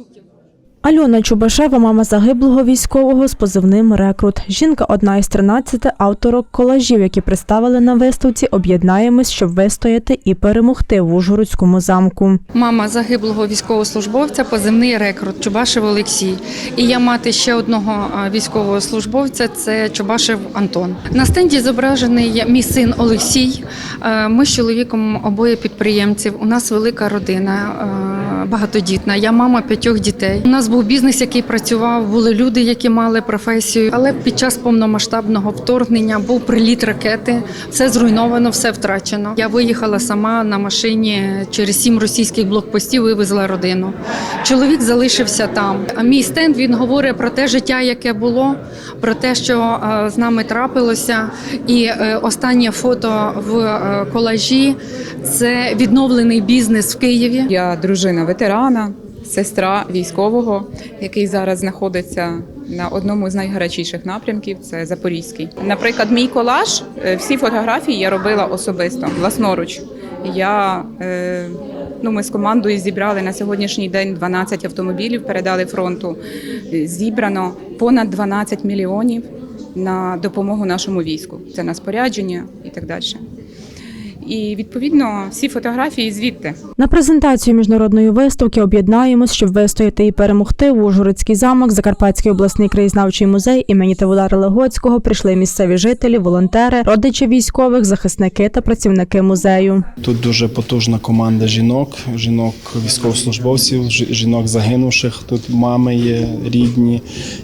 внуків. Альона Чубашева, мама загиблого військового з позивним Рекрут. Жінка одна із 13 авторок колажів, які представили на виставці Об'єднаємось, щоб вистояти і перемогти в Ужгородському замку. Мама загиблого військовослужбовця, позивний рекрут Чубашев Олексій. І я мати ще одного а, військового службовця це Чубашев Антон. На стенді зображений мій син Олексій. Е, Ми з чоловіком обоє підприємців. У нас велика родина е, багатодітна. Я мама п'ятьох дітей. У нас був бізнес, який працював, були люди, які мали професію. Але під час повномасштабного вторгнення був приліт ракети. Все зруйновано, все втрачено. Я виїхала сама на машині через сім російських блокпостів. Вивезла родину. Чоловік залишився там. А мій стенд він говорить про те життя, яке було, про те, що е, з нами трапилося. І е, останнє фото в е, колажі це відновлений бізнес в Києві. Я дружина ветерана, сестра військового, який зараз знаходиться на одному з найгарячіших напрямків це Запорізький. Наприклад, мій колаж, е, всі фотографії я робила особисто, власноруч. Я е, ну, ми з командою зібрали на сьогоднішній день 12 автомобілів, передали фронту. Зібрано понад 12 мільйонів на допомогу нашому війську. Це на спорядження і так далі. І відповідно всі фотографії звідти. На презентацію міжнародної виставки Об'єднаємось, щоб вистояти і перемогти в Ужгородський замок, Закарпатський обласний краєзнавчий музей імені Тавудара Легоцького прийшли місцеві жителі, волонтери, родичі військових, захисники та працівники музею. Тут дуже потужна команда жінок, жінок військовослужбовців, жі- жінок загинувших. Тут мами є рідні,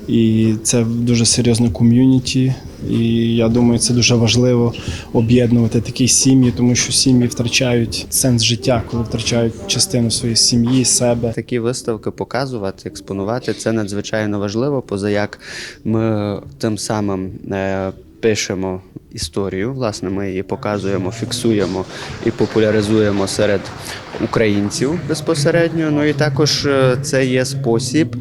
і це дуже серйозне ком'юніті. І я думаю, це дуже важливо об'єднувати такі сім'ї, тому що сім'ї втрачають сенс життя, коли втрачають частину своєї сім'ї, себе. Такі виставки показувати, експонувати це надзвичайно важливо, поза як ми тим самим е, пишемо історію. Власне, ми її показуємо, фіксуємо і популяризуємо серед українців безпосередньо. Ну і також е, це є спосіб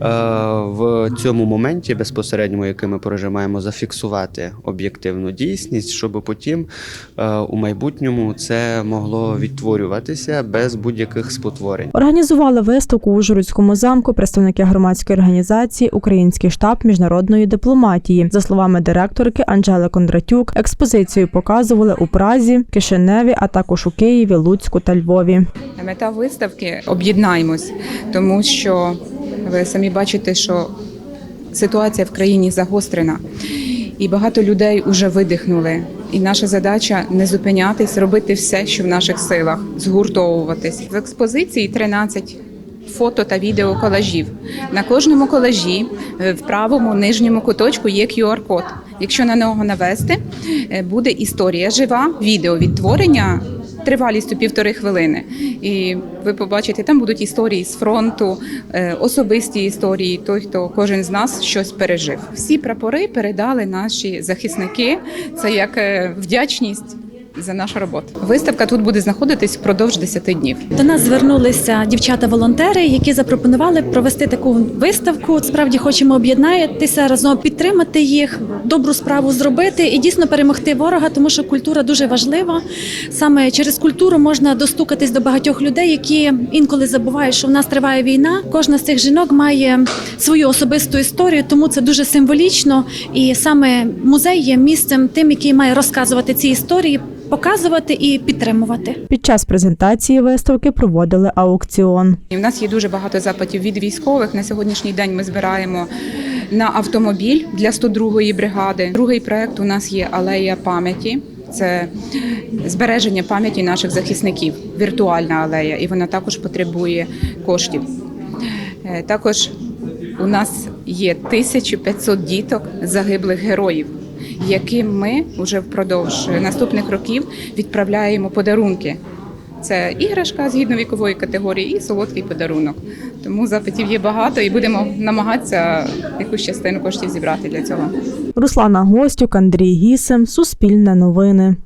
в цьому моменті безпосередньо, який ми проживаємо, зафіксувати об'єктивну дійсність, щоб потім е, у майбутньому це могло відтворюватися без будь-яких спотворень. Організували виставку у Ужгородському замку представники громадської організації Український штаб міжнародної дипломатії. За словами директорки Анжели Кондратюк, експозицію показували у Празі, Кишиневі, а також у Києві, Луцьку та Львові. Мета виставки об'єднаємось, тому що ви самі бачите, що ситуація в країні загострена, і багато людей вже видихнули. І наша задача не зупинятись, робити все, що в наших силах, згуртовуватись. В експозиції 13 фото та відео колажів. На кожному колажі е, в правому нижньому куточку є QR-код. Якщо на нього навести, е, буде історія жива, відео відтворення тривалістю півтори хвилини. І ви побачите, там будуть історії з фронту, е, особисті історії, той, хто кожен з нас щось пережив. Всі прапори передали наші захисники. Це як вдячність. За нашу роботу виставка тут буде знаходитись впродовж 10 днів. До нас звернулися дівчата-волонтери, які запропонували провести таку виставку. Справді хочемо об'єднатися разом, підтримати їх, добру справу зробити і дійсно перемогти ворога, тому що культура дуже важлива. Саме через культуру можна достукатись до багатьох людей, які інколи забувають, що в нас триває війна. Кожна з цих жінок має свою особисту історію, тому це дуже символічно. І саме музей є місцем тим, який має розказувати ці історії, показувати і підтримувати. Під час презентації виставки проводили аукціон. І в нас є дуже багато запитів від військових. На сьогоднішній день ми збираємо на автомобіль для 102-ї бригади. Другий проект у нас є алея пам'яті. Це збереження пам'яті наших захисників, віртуальна алея, і вона також потребує коштів. Е, Також у нас є 1500 діток загиблих героїв, яким ми вже впродовж наступних років відправляємо подарунки. Це іграшка згідно вікової категорії і солодкий подарунок. Тому запитів є багато і будемо намагатися якусь частину коштів зібрати для цього. Руслана Гостюк, Андрій Гісем, Суспільне новини.